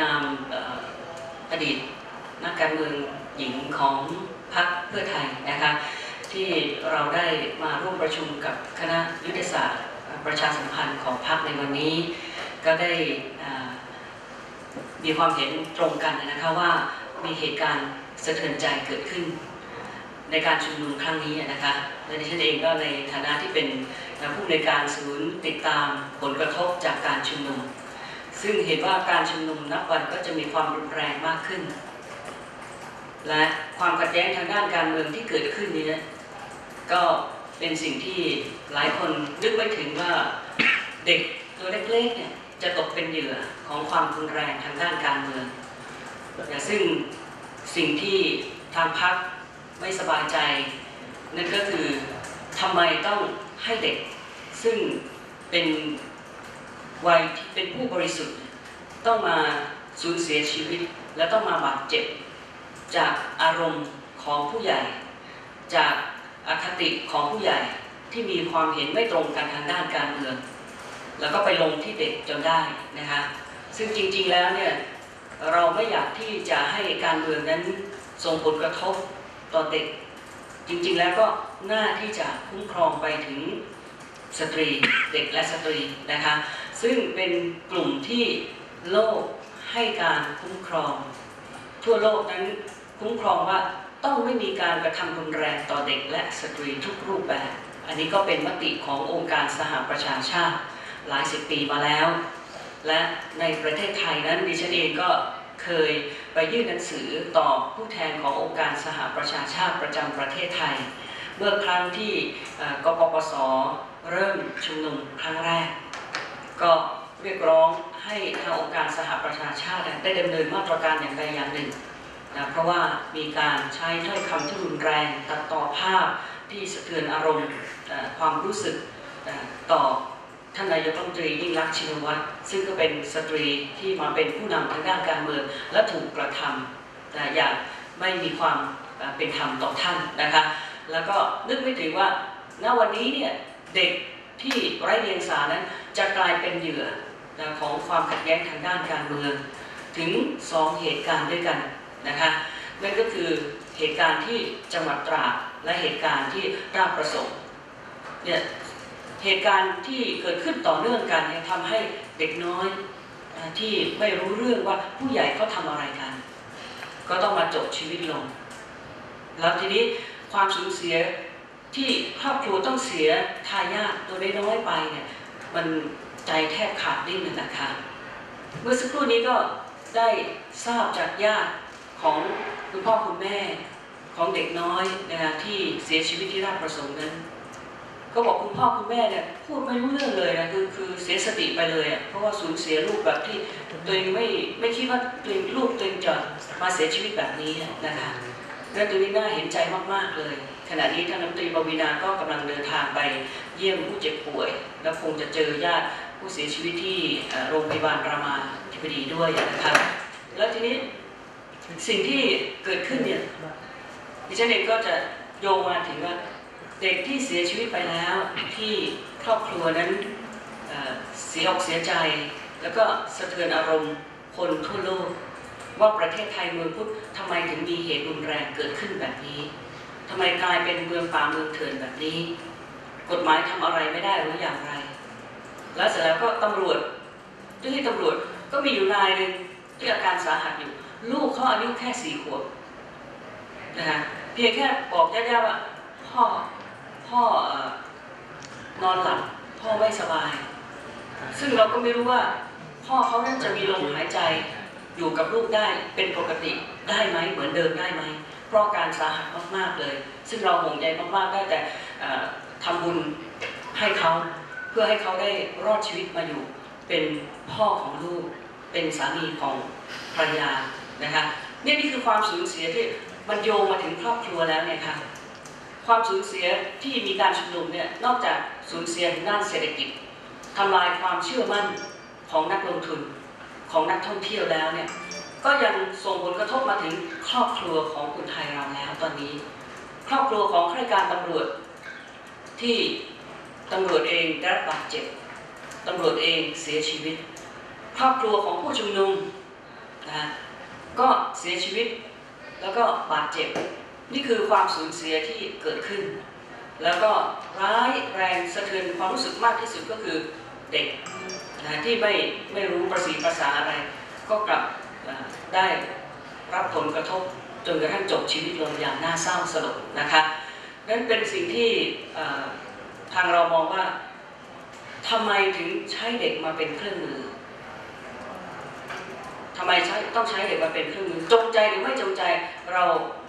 นามออดีตนักการเมืองหญิงของพรรคเพื่อไทยนะคะที่เราได้มาร่วมประชุมกับคณะยุทธศาสตร์ประชาสัมพันธ์ของพรรคในวันนี้ ก็ได้มีความเห็นตรงกันนะคะว่ามีเหตุการณ์สะเทือนใจเกิดขึ้น ในการชุมนุมครั้งนี้นะคะและดิฉันเองก็ในฐานะที่เป็นผู้ในการศูนย์ติดตามผลกระทบจากการชุมนุม ซึ่งเห็นว่าการชุมนุมนับวันก็จะมีความรุนแรงมากขึ้น และความขัดแย้งทางด้านการเมืองที่เกิดขึ้นนี้ก็เป็นสิ่งที่หลายคนนึกไม่ถึงว่าเด็กตัวเล็กๆเนี่ยจะตกเป็นเหยื่อของความรุนแรงทางด้านการเมืองอย่างซึ่งสิ่งที่ทางพรรคไม่สบายใจ นั่นก็คือทำไมต้องให้เด็ก ซึ่งเป็น วัยที่เป็นผู้บริสุทธิ์ ต้องมาสูญเสียชีวิต และต้องมาบาดเจ็บ จากอารมณ์ของผู้ใหญ่ จากอคติของผู้ใหญ่ที่มีความเห็นไม่ตรงกันทางด้านการเมือง แล้วก็ไปลงที่เด็กจนได้นะคะซึ่งจริงๆแล้วเนี่ยเราไม่อยากที่จะให้การเมืองนั้นส่งผลกระทบต่อเด็ก จริงๆแล้วก็น่าที่จะคุ้มครองไปถึงสตรีเด็กและสตรีนะคะ ซึ่งเป็นกลุ่มที่โลกให้การคุ้มครอง ทั่วโลกนั้นคุ้มครองว่าต้องไม่มีการกระทำรุนแรงต่อเด็กและสตรีทุกรูปแบบ อันนี้ก็เป็นมติขององค์การสหประชาชาติหลายสิบปีมาแล้ว และในประเทศไทยนั้นดิฉันเองก็เคยไปยื่นหนังสือต่อผู้แทนขององค์การสหประชาชาติประจำประเทศไทย เมื่อครั้งที่กปปสเริ่มชุมนุมครั้งแรก ก็เรียกร้องให้ทางองค์การสหประชาชาติได้ดำเนินมาตรการอย่างใดอย่างหนึ่งนะเพราะว่ามีการใช้ถ้อยคำที่รุนแรง ตัดต่อภาพที่สะเทือนอารมณ์ความรู้สึกต่อท่านนายกรัฐมนตรียิ่งรักชินวัตรซึ่งก็เป็นสตรีที่มาเป็นผู้นำทางด้านการเมืองและถูกกระทำนะอย่างไม่มีความเป็นธรรมต่อท่านนะคะ แล้วก็นึกไม่ถึงว่าณวันนี้เนี่ยเด็ก ที่ไร้เดียงสานั้นจะกลายเป็นเหยื่อนะของความขัดแย้งทางด้านการเมือง ถึงสองเหตุการณ์ด้วยกันนะคะนั่นก็คือเหตุการณ์ที่จังหวัดตราดและเหตุการณ์ที่ราชประสงค์เนี่ยเหตุการณ์ที่เกิดขึ้นต่อเนื่องกันทำให้เด็กน้อยที่ไม่รู้เรื่องว่าผู้ใหญ่เขาทำอะไรกัน ก็ต้องมาจบชีวิตลง แล้วทีนี้ความสูญเสีย ที่ครอบครัวต้องเสียทายาทตัวน้อยๆไปเนี่ยมันใจแทบขาดดิ้นเลยนะคะ เมื่อสักครู่นี้ก็ได้ทราบจากญาติของคุณพ่อคุณแม่ของเด็กน้อยนะคะที่เสียชีวิตที่ราชประสงค์นั้น ก็บอกคุณพ่อคุณแม่เนี่ยพูดไม่รู้เรื่องเลยนะคือคือเสียสติไปเลยอะเพราะว่าสูญเสียลูกแบบที่ตัวเองไม่ไม่คิดว่าตัวเองลูกตัวเองจะมาเสียชีวิตแบบนี้นะคะเรื่องตรงนี้น่าเห็นใจมากๆเลย ขณะนี้ท่านรัฐมนตรีปวีนาก็กำลังเดินทางไปเยี่ยมผู้เจ็บป่วย แล้วคงจะเจอญาติผู้เสียชีวิตที่โรงพยาบาลรามาธิบดีด้วยนะครับ แล้วทีนี้สิ่งที่เกิดขึ้นเนี่ยดิฉันเองก็จะโยงมาถึงว่าเด็กที่เสียชีวิตไปแล้วที่ครอบครัวนั้นเสียอกเสียใจ แล้วก็สะเทือนอารมณ์คนทั่วโลก ว่าประเทศไทยเมืองพุทธทำไมถึงมีเหตุรุนแรงเกิดขึ้นแบบนี้ ทำไมกลายเป็นเมืองป่าเมืองเถื่อนแบบนี้ กฎหมายทำอะไรไม่ได้หรืออย่างไร แล้วเสร็จแล้วก็ตำรวจเจ้าหน้าที่ตำรวจก็มีอยู่นายหนึ่งที่อาการสาหัสอยู่ ลูกเขาอายุแค่สี่ขวบนะฮะเพียงแค่บอกญาติๆว่าพ่อพ่ออนอนหลับพ่อไม่สบาย ซึ่งเราก็ไม่รู้ว่า พ่อเขานั้นจะมีลมหายใจอยู่กับลูกได้เป็นปกติได้ไหมเหมือนเดิมได้ไหม เพราะการสาหัสมากๆเลย ซึ่งเราห่วงใยมากๆได้แต่เอ่อทำบุญให้เขาเพื่อให้เขาได้รอดชีวิตมาอยู่ เป็นพ่อของลูก เป็นสามีของภรรยานะคะนี่นี่คือความสูญเสียที่มันโยงมาถึงครอบครัวแล้วเนี่ยค่ะความสูญเสียที่มีการชุมนุมเนี่ยนอกจากสูญเสียทางด้านเศรษฐกิจทำลายความเชื่อมั่นของนักลงทุนของนักท่องเที่ยวแล้วเนี่ย ก็ยังส่งผลกระทบมาถึงครอบครัวของคนไทยเราแล้วตอนนี้ ครอบครัวของข้าราชการตำรวจที่ตำรวจเองได้รับบาดเจ็บตำรวจเองเสียชีวิต ครอบครัวของผู้ชุมนุมนะก็เสียชีวิตแล้วก็บาดเจ็บ นี่คือความสูญเสียที่เกิดขึ้น แล้วก็ร้ายแรงสะเทือนความรู้สึกมากที่สุดก็คือเด็กนะที่ไม่ไม่รู้ประสีภาษาอะไร ก็กลับ ได้รับผลกระทบจนกระทั่งจบชีวิตลงอย่างน่าเศร้าสลดนะคะนั่นเป็นสิ่งที่ทางเรามองว่าทำไมถึงใช้เด็กมาเป็นเครื่องมือทำไมใช้ต้องใช้เด็กมาเป็นเครื่องมือจงใจหรือไม่จงใจเรา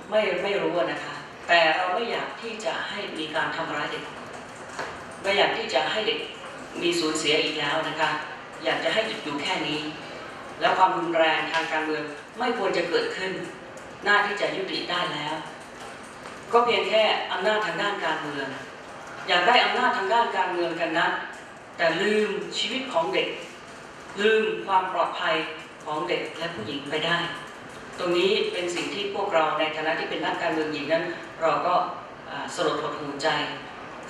ไม่ไม่รู้นะคะ แต่เราไม่อยากที่จะให้มีการทำร้ายเด็ก ไม่อยากที่จะให้เด็กมีสูญเสียอีกแล้วนะคะ อยากจะให้หยุดอยู่แค่นี้ แล้วความรุนแรงทางการเมืองไม่ควรจะเกิดขึ้น หน้าที่จะยุติได้แล้ว ก็เพียงแค่อำนาจทางด้านการเมือง อยากได้อำนาจทางด้านการเมืองกันนะแต่ลืมชีวิตของเด็ก ลืมความปลอดภัยของเด็กและผู้หญิงไปได้ ตรงนี้เป็นสิ่งที่พวกเราในฐานะที่เป็นนักการเมืองหญิงนั้น เราก็สลดหดหูใจ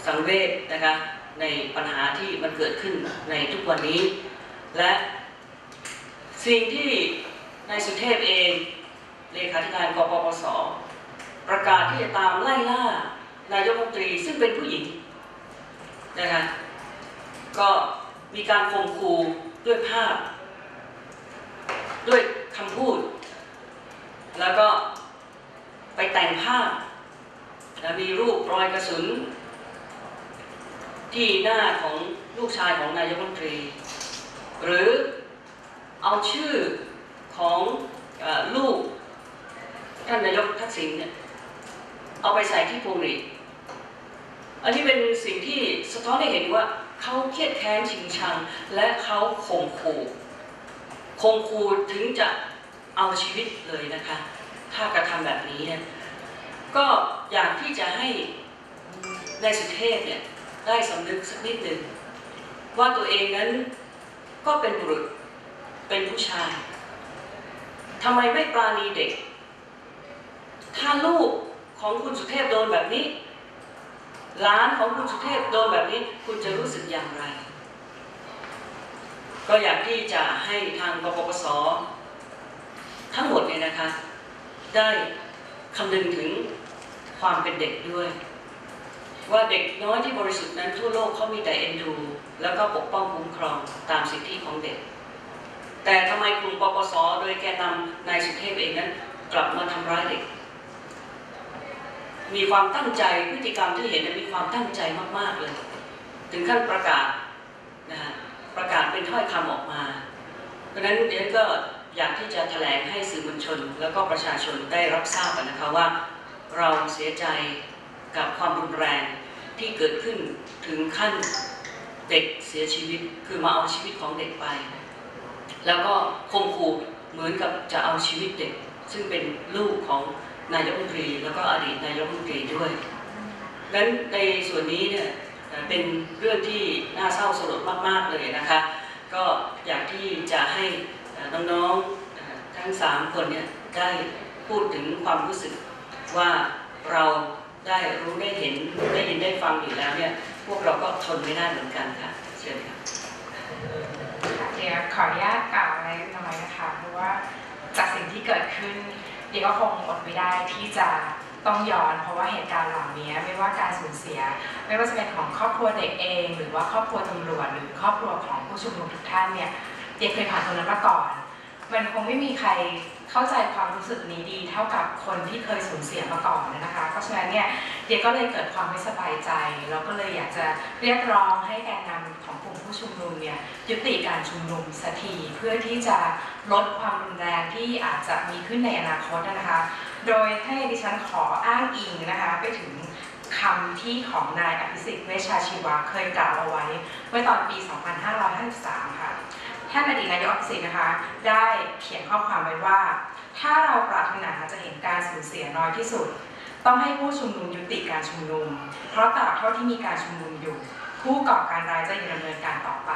สังเวชนะคะในปัญหาที่มันเกิดขึ้นในทุกวันนี้ และ สิ่งที่นายสุเทพเองเลขาธิการกปปส ประกาศที่จะตามไล่ล่านายกรัฐมนตรีซึ่งเป็นผู้หญิงนะคะก็มีการข่มขู่ด้วยภาพ ด้วยคำพูด แล้วก็ไปแต่งภาพและมีรูปรอยกระสุน ที่หน้าของลูกชายของนายกรัฐมนตรี หรือ เอาชื่อของอลูกท่านนายกทักษิณเนี่ยเอาไปใส่ที่พวงหรีดอันนี้เป็นสิ่งที่สะท้อนให้เห็นว่าเขาเครียดแค้นชิงชัง และเขาข่มขู่ข่มขู่ถึงจะเอาชีวิตเลยนะคะ ถ้ากระทำแบบนี้เนี่ยก็อยากที่จะให้นายสุเทพเนี่ยได้สำนึกสักนิดหนึ่งว่าตัวเองนั้นก็เป็นบุรุษ เป็นผู้ชายทำไมไม่ปราณีเด็ก ถ้าลูกของคุณสุเทพโดนแบบนี้หลานของคุณสุเทพโดนแบบนี้คุณจะรู้สึกอย่างไร ก็อยากที่จะให้ทางกปปสทั้งหมดเนี่ยนะคะ ได้คำนึงถึงความเป็นเด็กด้วย ว่าเด็กน้อยที่บริสุทธิ์นั้นทั่วโลกเขามีแต่เอ็นดู แล้วก็ปกป้องคุ้มครองตามสิทธิของเด็ก แต่ทำไมกลุ่มปปสโดยแกนำนายสุเทพเองนั้น กลับมาทำร้ายเด็ก มีความตั้งใจพฤติกรรมที่เห็นเนมีความตั้งใจมากๆเลย ถึงขั้นประกาศนะฮะประกาศเป็นถ้อยคำออกมา เพราะฉะนั้นเดี๋ยวก็อยากที่จะแถลงให้สื่อมวลชน แล้วก็ประชาชนได้รับทราบนนะคะว่า เราเสียใจกับความรุนแรงที่เกิดขึ้นถึงขั้นเด็กเสียชีวิตคือมาเอาชีวิตของเด็กไป แล้วก็คมขู่เหมือนกับจะเอาชีวิตเด็ก ซึ่งเป็นลูกของนายกรัฐมนตรี แล้วก็อดีตนายกรัฐมนตรีด้วยดังนั้นในส่วนนี้เนี่ยเป็นเรื่องที่น่าเศร้าสลดมากๆเลยนะคะ ก็อยากที่จะให้น้องๆทั้งสามคนเนี่ยได้พูดถึงความรู้สึกว่าเราได้รู้ได้เห็นได้ยินได้ฟังอยู่แล้วเนี่ยพวกเราก็ทนไม่ได้เหมือนกันค่ะเชิญค่ะ ดี๋ยวขออนุญาตกล่าวอะไรน้อยนะคะเพราะว่าจากสิ่งที่เกิดขึ้นเดี๋ยวก็คงอดไม่ได้ที่จะต้องย้อนเพราะว่าเหตุการณ์เหล่านี้ไม่ว่าการสูญเสีย ไม่ว่าจะเป็นของครอบครัวเด็กเอง หรือว่าครอบครัวตำรวจหรือครอบครัวของผู้ชุมนุมทุกท่านเนี่ยเด็กเคยผ่านตรงนั้นมาก่อน มันคงไม่มีใคร เข้าใจความรู้สึกนี้ดีเท่ากับคนที่เคยสูญเสียมาก่อนนะคะ เพราะฉะนั้นเนี่ยเด็กก็เลยเกิดความไม่สบายใจ แล้วก็เลยอยากจะเรียกร้องให้แกนนำของกลุ่มผู้ชุมนุมเนี่ยยุติการชุมนุมสักทีเพื่อที่จะลดความรุนแรงที่อาจจะมีขึ้นในอนาคตนะคะ โดยให้ดิฉันขออ้างอิงนะคะไปถึงคำที่ของนายอภิสิทธิ์เวชชาชีวะเคยกล่าวเอาไว้เมื่อตอนปี 2553 ค่ะ ท่านอดีตนายกสินะคะ ได้เขียนข้อความไว้ว่า ถ้าเราปรารถนาจะเห็นการสูญเสียน้อยที่สุด ต้องให้ผู้ชุมนุมยุติการชุมนุม เพราะตราบเท่าที่มีการชุมนุมอยู่ ผู้ก่อการร้ายจะยังดำเนินการต่อไป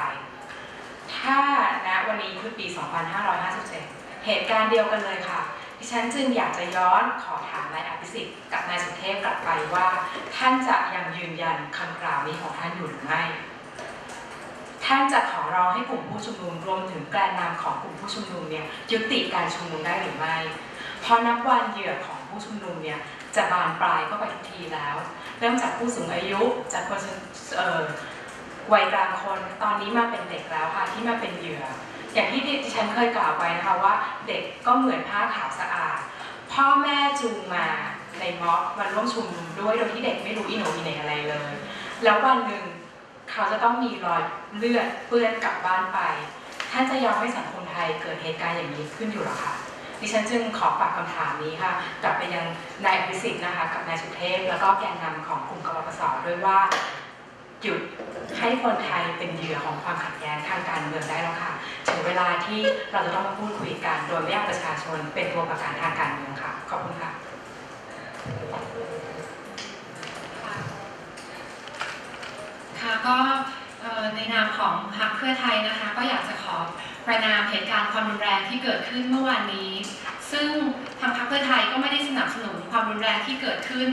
ถ้าณวันนี้คือปี 2557 เหตุการณ์เดียวกันเลยค่ะดิฉันจึงอยากจะย้อนขอถามนายอภิสิทธิ์กับนายสุเทพกลับไปว่า ท่านจะยังยืนยันคำกล่าวนี้ของท่านอยู่หรือไม่ ท่านจะขอร้องให้กลุ่มผู้ชุมนุมรวมถึงแกนนำของกลุ่มผู้ชุมนุมเนี่ยยุติการชุมนุมได้หรือไม่เพราะนับวันเหยื่อของผู้ชุมนุมเนี่ยจะบานปลายเข้าไปทุกทีแล้ว เริ่มจากผู้สูงอายุจากคนเอ่อวัยกลางคนตอนนี้มาเป็นเด็กแล้วค่ะที่มาเป็นเหยื่อ อย่างที่ดิฉันเคยกล่าวไว้นะคะว่า เด็กก็เหมือนผ้าขาวสะอาด พ่อแม่จูงมาในม็อบมาร่วมชุมนุมด้วยโดยที่เด็กไม่รู้อีโนอีเนอะไรเลย แล้ววันหนึ่ง เขาจะต้องมีรอยเลือดเปื้อนกลับบ้านไป ท่านจะยอมให้สังคมไทยเกิดเหตุการณ์อย่างนี้ขึ้นอยู่หรอคะดิฉันจึงขอฝากคำถามนี้ค่ะกลับไปยังนายอภิสิทธิ์นะคะกับนายสุเทพแล้วก็แกนนำของกลุ่มกบพศด้วยว่าหยุดให้คนไทยเป็นเหยื่อของความขัดแย้งทางการเมืองได้แล้วค่ะถึงเวลาที่เราจะต้องมาพูดคุยกันโดยไม่เอาประชาชนเป็นตัวประกันทางการเมืองค่ะขอบคุณค่ะ ค่ะก็ในนามของพรรคเพื่อไทยนะคะ ก็อยากจะขอประนามเหตุการณ์ความรุนแรงที่เกิดขึ้นเมื่อวานนี้ ซึ่งทางพรรคเพื่อไทยก็ไม่ได้สนับสนุนความรุนแรงที่เกิดขึ้น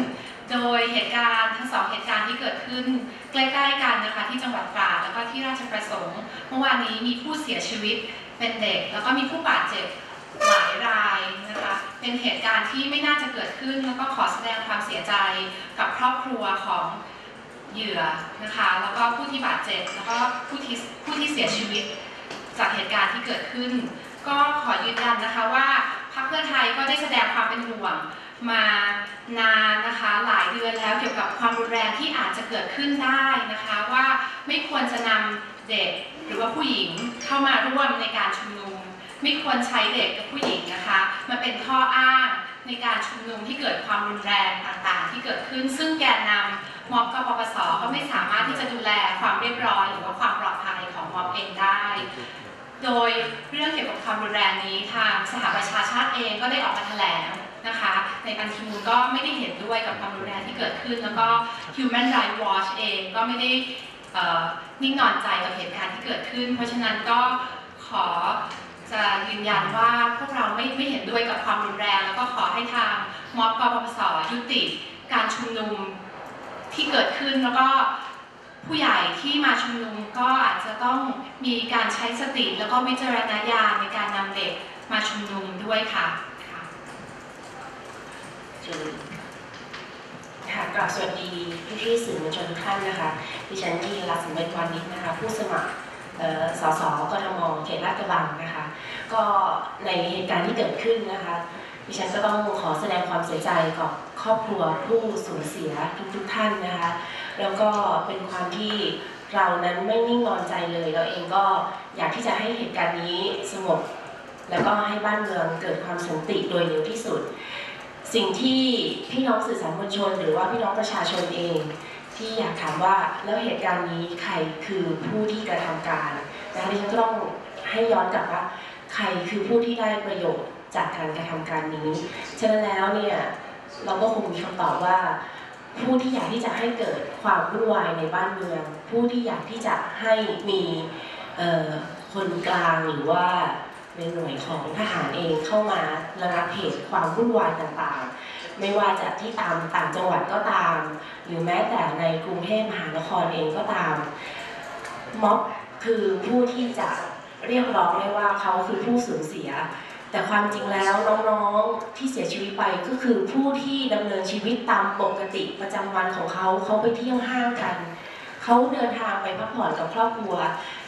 โดยเหตุการณ์ทั้งสองเหตุการณ์ที่เกิดขึ้นใกล้ๆกันนะคะที่จังหวัดตราดแล้วก็ที่ราชประสงค์ เมื่อวานนี้มีผู้เสียชีวิตเป็นเด็ก แล้วก็มีผู้บาดเจ็บหลายรายนะคะเป็นเหตุการณ์ที่ไม่น่าจะเกิดขึ้น แล้วก็ขอแสดงความเสียใจกับครอบครัวของ เหยื่อนะคะแล้วก็ผู้ที่บาดเจ็บแล้วก็ผู้ที่ผู้ที่เสียชีวิตจากเหตุการณ์ที่เกิดขึ้น ก็ขอยืนยันนะคะว่าพรรคเพื่อไทยก็ได้แสดงความเป็นห่วงมานานนะคะหลายเดือนแล้วเกี่ยวกับความรุนแรงที่อาจจะเกิดขึ้นได้นะคะว่าไม่ควรจะนำเด็กหรือว่าผู้หญิงเข้ามาร่วมในการชุมนุม ไม่ควรใช้เด็กกับผู้หญิงนะคะมาเป็นข้ออ้างในการชุมนุมที่เกิดความรุนแรงต่างๆ ที่เกิดขึ้น ซึ่งแกนนำ ม็อบกปปสก็ไม่สามารถที่จะดูแลความเรียบร้อยหรือว่าความปลอดภัยของม็อบเองได้ โดยเรื่องเกี่ยวกับความรุนแรงนี้ทางสหประชาชาติเองก็ได้ออกมาแถลงนะคะ ในบันทีมูลก็ไม่ได้เห็นด้วยกับความรุนแรงที่เกิดขึ้น แล้วก็ Human Rights Watch เองก็ไม่ได้เอ่อนิ่งนอนใจกับเหตุการณ์ที่เกิดขึ้น เพราะฉะนั้นก็ขอจะยืนยันว่าพวกเราไม่ไม่เห็นด้วยกับความรุนแรง แล้วก็ขอให้ทางม็อบกปปสยุติการชุมนุม ที่เกิดขึ้นแล้วก็ผู้ใหญ่ที่มาชุมนุมก็อาจจะต้องมีการใช้สติแล้วก็วิจารณญาณในการนำเด็กมาชุมนุมด้วยค่ะค่ะเชิญค่ะกราบสวัสดีพี่พี่ๆสื่อมวลชนท่านนะคะ ดิฉันนีรัตน์สมเป็นวานิชนะคะ ผู้สมัครสสกทมเขตลาดกระบังนะคะ ก็ในเหตุการณ์ที่เกิดขึ้นนะคะ ดิฉันก็ต้องขอแสดงความเสียใจกับ ครอบครัวผู้สูญเสียทุกๆท่านนะคะ แล้วก็เป็นความที่เรานั้นไม่นิ่งนอนใจเลย เราเองก็อยากที่จะให้เหตุการณ์นี้สงบ แล้วก็ให้บ้านเมืองเกิดความสันติโดยเร็วที่สุด สิ่งที่พี่น้องสื่อสารมวลชน หรือว่าพี่น้องประชาชนเอง ที่อยากถามว่าแล้วเหตุการณ์นี้ใครคือผู้ที่กระทำการนะคะดิฉันก็ต้องให้ย้อนกลับว่า ใครคือผู้ที่ได้ประโยชน์จากการกระทำการนี้ ฉะนั้นแล้วเนี่ย เราก็คงมีคำตอบว่า ผู้ที่อยากที่จะให้เกิดความวุ่นวายในบ้านเมือง ผู้ที่อยากที่จะให้มีคนกลางหรือว่าในหน่วยของทหารเองเข้ามาระงับเหตุความวุ่นวายต่างๆ ไม่ว่าจะที่ตามต่างจังหวัดก็ตาม หรือแม้แต่ในกรุงเทพมหานครเองก็ตามม็อบคือผู้ที่จะเรียกร้องได้ว่าเขาคือผู้สูญเสีย แต่ความจริงแล้วน้องๆที่เสียชีวิตไปก็คือผู้ที่ดำเนินชีวิตตามปกติประจำวันของเขาเขาไปเที่ยวห้างกัน เขาเดินทางไปพักผ่อนกับครอบครัว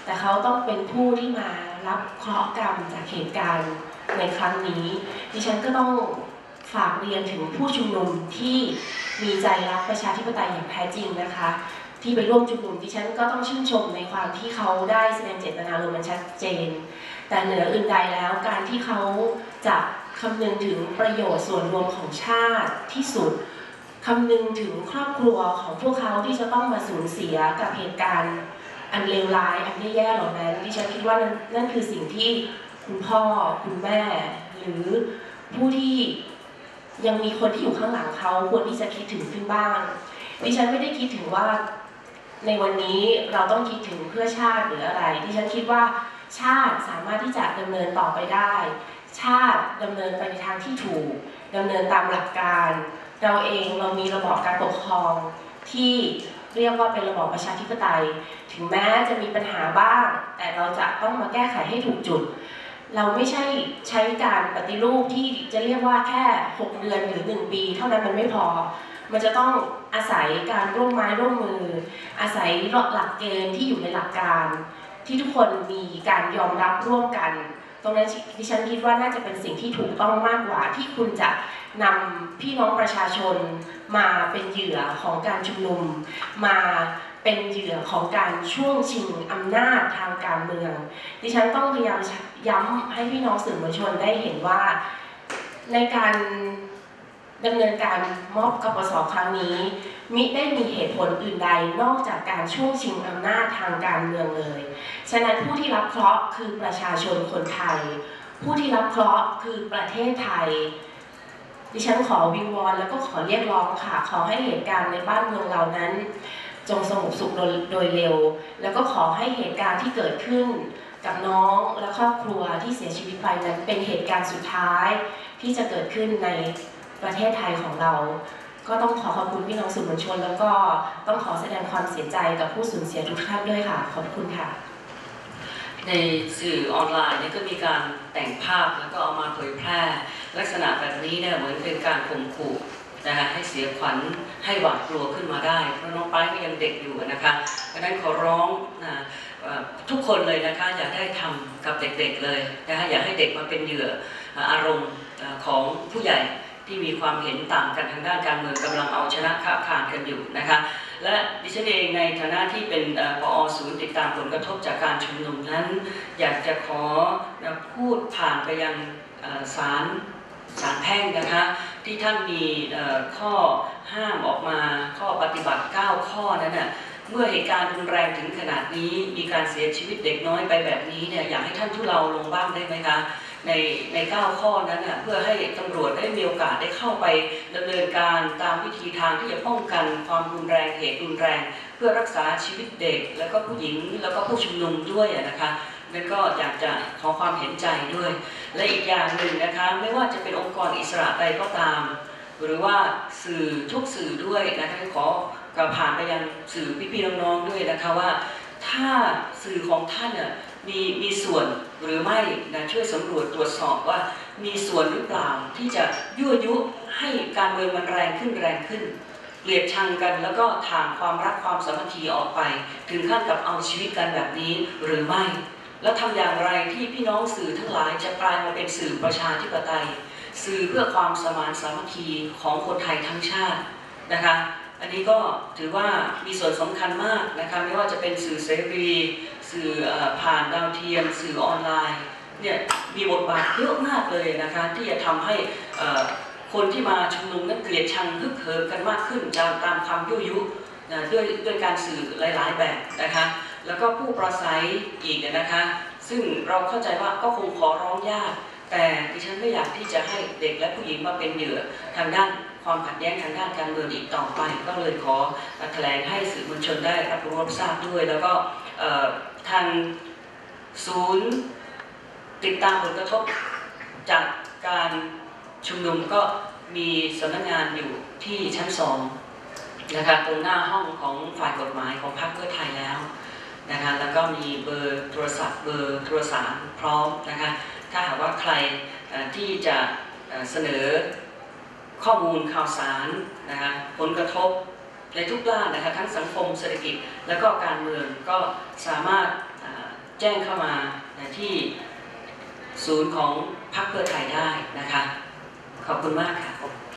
แต่เขาต้องเป็นผู้ที่มารับเคราะห์กรรมจากเหตุการณ์ในครั้งนี้ ดิฉันก็ต้องฝากเรียนถึงผู้ชุมนุมที่มีใจรักประชาธิปไตยอย่างแท้จริงนะคะ ที่ไปร่วมชุมนุมดิฉันก็ต้องชื่นชมในความที่เขาได้แสดงเจตนารมณ์มันชัดเจน แต่เหนืออื่นใดแล้วการที่เขาจะคำนึงถึงประโยชน์ส่วนรวมของชาติที่สุดคำนึงถึงครอบครัวของพวกเขาที่จะต้องมาสูญเสียกับเหตุการณ์อันเลวร้ายอันแย่ๆเหล่านั้นดิฉันคิดว่านั่นนั่นคือสิ่งที่คุณพ่อคุณแม่ หรือผู้ที่ยังมีคนที่อยู่ข้างหลังเขาควรที่จะคิดถึงขึ้นบ้างดิฉันไม่ได้คิดถึงว่าในวันนี้เราต้องคิดถึงเพื่อชาติหรืออะไรดิฉันคิดว่า ชาติสามารถที่จะดำเนินต่อไปได้ ชาติดำเนินไปในทางที่ถูกดำเนินตามหลักการ เราเองเรามีระบอบการปกครองที่เรียกว่าเป็นระบอบประชาธิปไตย ถึงแม้จะมีปัญหาบ้าง แต่เราจะต้องมาแก้ไขให้ถูกจุด เราไม่ใช่ใช้การปฏิรูปที่จะเรียกว่าแค่ 6 เดือนหรือ 1 ปี เท่านั้นมันไม่พอ มันจะต้องอาศัยการร่วมไม้ร่วมมือ อาศัยหลักเกณฑ์ที่อยู่ในหลักการ ที่ทุกคนมีการยอมรับร่วมกัน ตรงนั้นดิฉันคิดว่าน่าจะเป็นสิ่งที่ถูกต้องมากกว่า ที่คุณจะนำพี่น้องประชาชนมาเป็นเหยื่อของการชุมนุม มาเป็นเหยื่อของการช่วงชิงอำนาจทางการเมือง ดิฉันต้องพยายามย้ำให้พี่น้องสื่อมวลชนได้เห็นว่าในการ ดำเนินการมอบกปสครั้งนี้ มิได้มีเหตุผลอื่นใดนอกจากการช่วงชิงอำนาจทางการเมืองเลย ฉะนั้นผู้ที่รับเคราะห์คือประชาชนคนไทย ผู้ที่รับเคราะห์คือประเทศไทย ดิฉันขอวิงวอนแล้วก็ขอเรียกร้องค่ะ ขอให้เหตุการณ์ในบ้านเมืองเรานั้น จงสงบสุขโดยโดยเร็ว แล้วก็ขอให้เหตุการณ์ที่เกิดขึ้นกับน้องและครอบครัวที่เสียชีวิตไปนั้นเป็นเหตุการณ์สุดท้ายที่จะเกิดขึ้นใน ประเทศไทยของเรา ก็ต้องขอขอบคุณพี่น้องสื่อมวลชน แล้วก็ต้องขอแสดงความเสียใจกับผู้สูญเสียทุกท่านด้วยค่ะ ขอบคุณค่ะ ในสื่อออนไลน์เนี่ยก็มีการแต่งภาพแล้วก็เอามาเผยแพร่ ลักษณะแบบนี้เนี่ยเหมือนเป็นการข่มขู่นะคะให้เสียขวัญให้หวาดกลัวขึ้นมาได้ เพราะน้องไปายก็ยังเด็กอยู่นะคะดังนั้นขอร้องนะทุกคนเลยนะคะอย่าได้ทำกับเด็กๆเลยนะคะอย่าให้เด็กมาเป็นเหยื่ออารมณ์ของผู้ใหญ่ ที่มีความเห็นต่างกันทางด้านการเมืองกำลังเอาชนะข้าคานกันอยู่นะคะและดิฉันเองในฐานะที่เป็นเอ่อศูนย์ติดตามผลกระทบจากการชุมนุมนั้น อยากจะขอนะพูดผ่านไปยังศาลศาลแพ่งนะคะที่ท่านมีข้อห้ามออกมาข้อปฏิบัติ 9 ข้อนั้นน่ะเมื่อเหตุการณ์รุนแรงถึงขนาดนี้มีการเสียชีวิตเด็กน้อยไปแบบนี้เนี่ยอยากให้ท่านทุเลาลงบ้างได้ไหมคะ ในใน 9 ข้อนั้นนะเพื่อให้ตำรวจได้มีโอกาสได้เข้าไปดำเนินการตามวิธีทางที่จะป้องกันความรุนแรงเหตุรุนแรง เพื่อรักษาชีวิตเด็ก แล้วก็ผู้หญิงแล้วก็ผู้ชุมนุมด้วยนะคะแล้วก็อยากจะขอความเห็นใจด้วย และอีกอย่างหนึ่งนะคะไม่ว่าจะเป็นองค์กรอิสระใดก็ตาม หรือว่าสื่อทุกสื่อด้วยนะคะขอกระผ่านไปยังสื่อพี่ๆน้องๆด้วยนะคะว่า ถ้าสื่อของท่านน่ะมีมีส่วน หรือไม่นะช่วยสำรวจตรวจสอบว่ามีส่วนหรือเปล่าที่จะยั่วยุให้การเมืองมันแรงขึ้นแรงขึ้นเกลียดชังกันแล้วก็ถางความรักความสามัคคีออกไป ถึงขั้นกับเอาชีวิตกันแบบนี้หรือไม่ แล้วทำอย่างไรที่พี่น้องสื่อทั้งหลายจะกลายมาเป็นสื่อประชาธิปไตย สื่อเพื่อความสมานสามัคคีของคนไทยทั้งชาตินะคะอันนี้ก็ถือว่ามีส่วนสำคัญมากนะคะไม่ว่าจะเป็นสื่อเสรี สื่อผ่านดาวเทียม สื่อออนไลน์เนี่ยมีบทบาทเยอะมากเลยนะคะที่จะทำให้คนที่มาชุมนุมนั้นเกลียดชังฮึกเหิมกันมากขึ้นตามตามคำยุยุด้วยด้วยการสื่อหลาย ๆ แบบนะคะแล้วก็ผู้ประสัยอีกนะคะซึ่งเราเข้าใจว่าก็คงขอร้องยาก แต่ดิฉันไม่อยากที่จะให้เด็กและผู้หญิงมาเป็นเหยื่อทางด้านความขัดแย้งทางด้านการเมืองอีกต่อไป ก็เลยขอแถลงให้สื่อมวลชนได้รับรู้รับทราบด้วย แล้วก็ ทางศูนย์ติดตามผลกระทบจากการชุมนุมก็มีสำนักงานอยู่ที่ชั้นสองนะคะตรงหน้าห้องของฝ่ายกฎหมายของพรรคเพื่อไทยแล้วนะคะแล้วก็มีเบอร์โทรศัพท์เบอร์โทรศัพท์พร้อมนะคะถ้าหากว่าใครที่จะเอ่อเสนอข้อมูลข่าวสารนะคะผลกระทบในทุกด้านนะคะทั้งสังคมเศรษฐกิจ และก็การเมืองก็สามารถแจ้งเข้ามาที่ศูนย์ของพรรคเพื่อไทยได้นะคะ ขอบคุณมากค่ะ